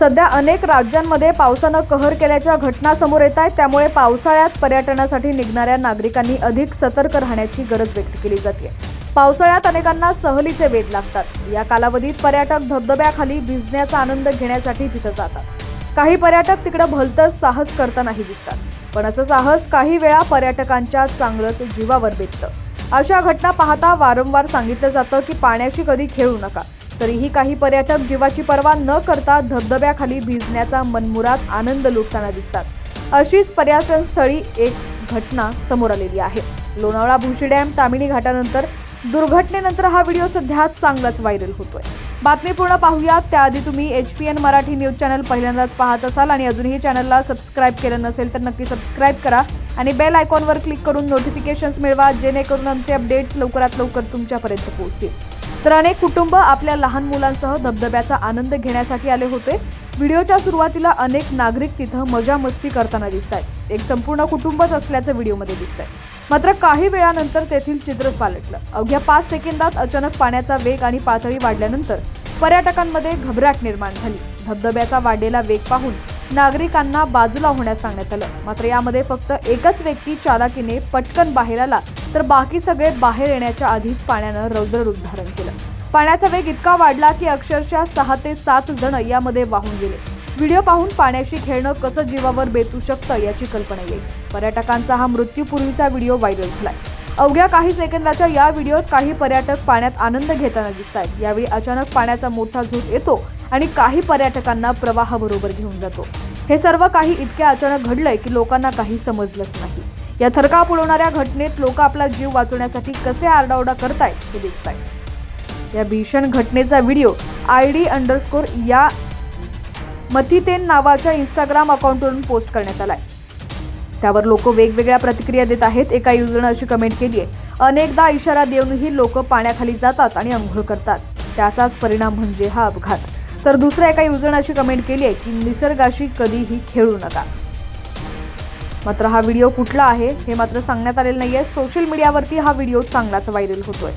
सध्या अनेक राज्यांमध्ये पावसानं कहर केल्याच्या घटना समोर येत आहेत. त्यामुळे पावसाळ्यात पर्यटनासाठी निघणाऱ्या नागरिकांनी अधिक सतर्क राहण्याची गरज व्यक्त केली जाते. पावसाळ्यात अनेकांना सहलीचे वेध लागतात. या कालावधीत पर्यटक धबधब्याखाली भिजण्याचा आनंद घेण्यासाठी तिथं जातात. काही पर्यटक तिकडं भलतंच साहस करतानाही दिसतात. पण असं साहस काही वेळा पर्यटकांच्या चांगलंच जीवावर बेततं. अशा घटना पाहता वारंवार सांगितलं जातं की पाण्याशी कधी खेळू नका. तरीही काही पर्यटक जीवाची पर्वा न करता धबधब्याखाली भिजण्याचा मनमुराद आनंद लुटताना दिसतात. अशीच पर्यटन स्थळी एक घटना समोर आलेली आहे. लोणावळा भुशी डॅम तामिणी घाटानंतर दुर्घटनेनंतर हा व्हिडिओ सध्या चांगलाच व्हायरल होतोय. बातमी पूर्ण पाहूयात. त्याआधी तुम्ही H P N Marathi news channel पहिल्यांदाच पाहत असाल आणि अजूनही चॅनलला सबस्क्राईब केलं नसेल तर नक्की सबस्क्राईब करा आणि बेल आयकॉनवर क्लिक करून नोटिफिकेशन्स मिळवा जेणेकरून आमचे अपडेट्स लवकरात लवकर तुमच्यापर्यंत पोहोचतील. तर अनेक कुटुंब आपल्या लहान मुलांसह धबधब्याचा आनंद घेण्यासाठी आले होते. व्हिडिओच्या सुरुवातीला अनेक नागरिक तिथं मजा मस्ती करताना दिसत आहेत एक संपूर्ण कुटुंबच असल्याचं व्हिडिओमध्ये दिसत आहे मात्र काही वेळानंतर तेथील चित्रच पालटलं. अवघ्या पाच सेकंदात अचानक पाण्याचा वेग आणि पातळी वाढल्यानंतर पर्यटकांमध्ये घबराट निर्माण झाली. धबधब्याचा वाढलेला वेग पाहून नागरिकांना बाजूला होण्यास सांगण्यात आलं. मात्र यामध्ये फक्त एकच व्यक्ती चालाकीने पटकन बाहेर आला तर बाकी सगळे बाहेर येण्याच्या आधीच पाण्यानं रौद्र रूप धारण केलं. पाण्याचा वेग इतका वाढला की अक्षरशः सहा ते सात जण यामध्ये वाहून गेले. व्हिडिओ पाहून पाण्याशी खेळणं कसं जीवावर बेतू शकतं याची कल्पना येईल पर्यटकांचा हा मृत्यूपूर्वीचा व्हिडिओ व्हायरल झालाय. अवघ्या काही सेकंदाच्या या व्हिडिओत काही पर्यटक पाण्यात आनंद घेताना दिसत आहेत यावेळी अचानक पाण्याचा मोठा झोत येतो आणि काही पर्यटकांना प्रवाहाबरोबर घेऊन जातो. हे सर्व काही इतक्या अचानक घडलंय की लोकांना काही समजलंच नाही. या थरकाप उडवणाऱ्या घटनेत लोक आपला जीव वाचवण्यासाठी कसे आरडाओरडा करतायत हे दिसत आहे या भीषण घटनेचा व्हिडिओ आय डी अंडरस्कोर या मथितेन नावाच्या इंस्टाग्राम अकाउंटवरून पोस्ट करण्यात आलाय. त्यावर लोक वेगवेगळ्या प्रतिक्रिया देत आहेत. एका युजरनं अशी कमेंट केली आहे. अनेकदा इशारा देऊनही लोक पाण्याखाली जातात आणि अंघोळ करतात. त्याचाच परिणाम म्हणजे हा अपघात. तर दुसऱ्या एका युजरनं अशी कमेंट केली आहे की निसर्गाशी कधीही खेळू नका. मात्र हा व्हिडिओ कुठला आहे हे मात्र सांगण्यात आलेलं नाही आहे सोशल मीडियावरती हा व्हिडिओ चांगलाच व्हायरल होतोय.